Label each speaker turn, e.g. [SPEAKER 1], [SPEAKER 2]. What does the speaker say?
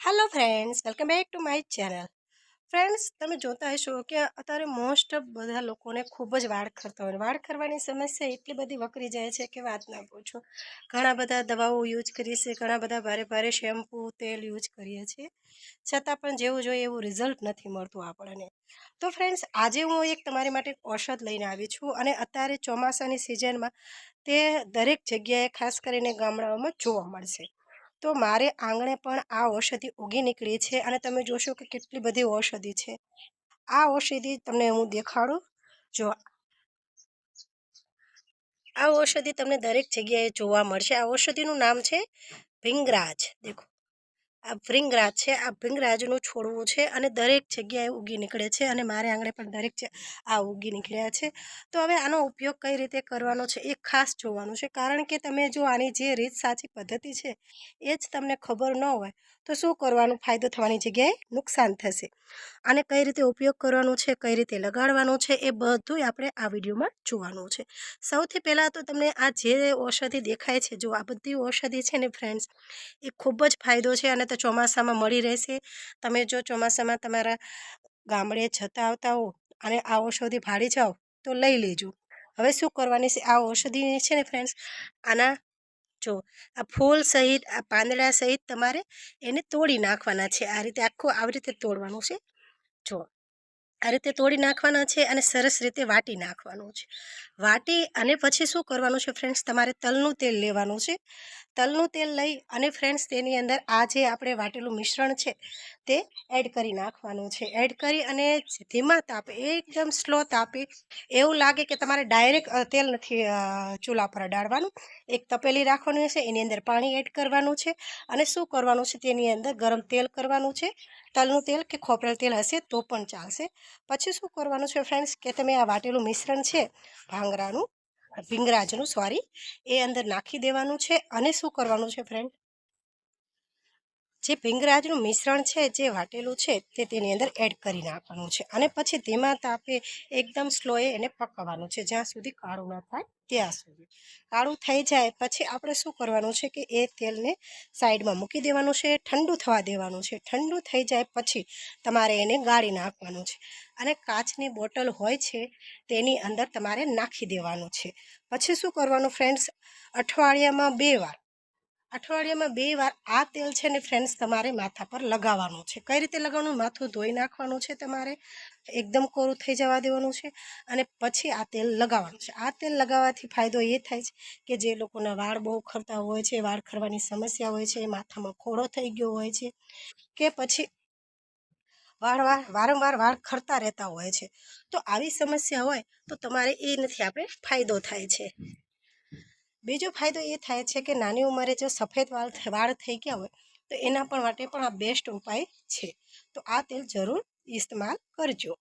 [SPEAKER 1] Hello friends welcome back to my channel friends તમે જોતા હશો કે અત્યારે મોસ્ટ ઓફ બધા લોકોને ખૂબ જ વાળ ખરતા હોય. વાળ ખરવાની સમસ્યા એટલી બધી વકરી જાય છે કે વાત ના પૂછો. ઘણા બધા દવાઓ યુઝ કરીએ છીએ. ઘણા બધા ભારે ભારે શેમ્પૂ તેલ યુઝ કરીએ છીએ. છતાં પણ જેવું જોઈએ એવું રિઝલ્ટ નથી મળતું આપણને. તો ફ્રેન્ડ્સ આજે હું એક તમારી માટે ઔષધ લઈને આવી છું અને અત્યારે ચોમાસાની સિઝનમાં તે દરેક જગ્યાએ ખાસ કરીને ગામડાઓમાં જોવા મળશે. તો મારે આંગણે પણ આ ઔષધિ ઉગી નીકળી છે અને તમે જોશો કે કેટલી બધી ઔષધિ છે. આ ઔષધિ તમને હું દેખાડું. જો આ ઔષધિ તમને દરેક જગ્યાએ જોવા મળશે. આ ઔષધિનું નામ છે ભીંગરાજ. દેખો. આ ભૃંગરાજ છે, આ ભૃંગરાજનું છોડવું છે અને દરેક જગ્યાએ ઉગી નીકળે છે અને મારે આંગણે પણ દરેક આ ઉગી નીકળ્યા છે. તો હવે આનો ઉપયોગ કઈ રીતે કરવાનો છે એ ખાસ જોવાનું છે. કારણ કે તમે જો આની જે રીત સાચી પદ્ધતિ છે એ જ તમને ખબર ન હોય તો શું કરવાનું ફાયદો થવાની જગ્યાએ નુકસાન થશે? અને કઈ રીતે ઉપયોગ કરવાનો છે, કઈ રીતે લગાડવાનો છે, એ બધું આપણે આ વિડીયોમાં જોવાનું છે. સૌથી પહેલાં તો તમને આ જે ઔષધિ દેખાય છે, જો આ બધી ઔષધિ છે ને ફ્રેન્ડ્સ, એ ખૂબ જ ફાયદો છે અને તો ચોમાસામાં મળી રહેશે. તમે જો ચોમાસામાં તમારા ગામડે જતા આવતા હો અને આ ઔષધિ ભાડી જાઓ, તો લઈ લેજો. હવે શું કરવાની છે? આ ઔષધિ છે ને ફ્રેન્ડ્સ, આના જો આ ફૂલ સહિત, આ પાંદડા સહિત તમારે એને તોડી નાખવાના છે. આ રીતે આખું આવી રીતે તોડવાનું છે. જો આ રીતે તોડી નાખવાના છે અને સરસ રીતે વાટી નાખવાનું છે. વાટી અને પછી શું કરવાનું છે ફ્રેન્ડ્સ તમારે તલનું તેલ લેવાનું છે. તલનું તેલ લઈ અને ફ્રેન્ડ્સ તેની અંદર આ જે આપણે વાટેલું મિશ્રણ છે તે એડ કરી નાખવાનું છે. એડ કરી અને ધીમા તાપે, એકદમ સ્લો તાપે એવું લાગે કે તમારે ડાયરેક્ટ તેલ નથી ચૂલા પર અડાડવાનું. એક તપેલી રાખવાની હશે, એની અંદર પાણી એડ કરવાનું છે અને શું કરવાનું છે તેની અંદર ગરમ તેલ કરવાનું છે. તલનું તેલ કે ખોપરેલ તેલ હશે તો પણ ચાલશે. પછી શું કરવાનું છે ફ્રેન્ડ્સ, કે તમે આ વાટેલું મિશ્રણ છે, ભાંગરાનું, ભીંગરાજનું, સોરી, એ અંદર નાખી દેવાનું છે અને શું કરવાનું છે ફ્રેન્ડ? જે ભીંગરાજનું મિશ્રણ છે, જે વાટેલું છે, તે તેની અંદર એડ કરી નાખવાનું છે. અને પછી ધીમા તાપે એકદમ સ્લોએ એને પકવવાનું છે, જ્યાં સુધી કાળું ન થાય ત્યાં સુધી. કાળું થઈ જાય પછી આપણે શું કરવાનું છે કે એ તેલને સાઈડમાં મૂકી દેવાનું છે, ઠંડુ થવા દેવાનું છે. ઠંડુ થઈ જાય પછી તમારે એને ગાળી નાખવાનું છે. અને કાચની બોટલ હોય છે, તેની અંદર તમારે નાખી દેવાનું છે. પછી શું કરવાનું ફ્રેન્ડ્સ અઠવાડિયામાં બે વાર અઠવાડિયામાં બે વાર આ તેલ છે ને ફ્રેન્ડ્સ તમારે માથા પર લગાવવાનું છે. કઈ રીતે લગાવવાનું? માથું ધોઈ નાખવાનું છે તમારે. એકદમ કોરું થઈ જવા દેવાનું છે અને પછી આ તેલ લગાવવાનું છે. આ તેલ લગાવવાથી ફાયદો એ થાય છે કે જે લોકોના વાળ બહુ ખરતા હોય છે, વાળ ખરવાની સમસ્યા હોય છે, માથામાં ખોડો થઈ ગયો હોય છે કે પછી વારવાર વારંવાર વાળ ખરતા રહેતા હોય છે. તો આવી સમસ્યા હોય તો તમારે એ નથી આપણે ફાયદો થાય છે. બીજો ફાયદો એ થાય છે કે નાની ઉંમરે જો સફેદ વાળ વાળ થઈ ગયા હોય, તો એના પણ માટે પણ આ બેસ્ટ ઉપાય છે. તો આ તેલ જરૂર ઇસ્તેમાલ કરજો.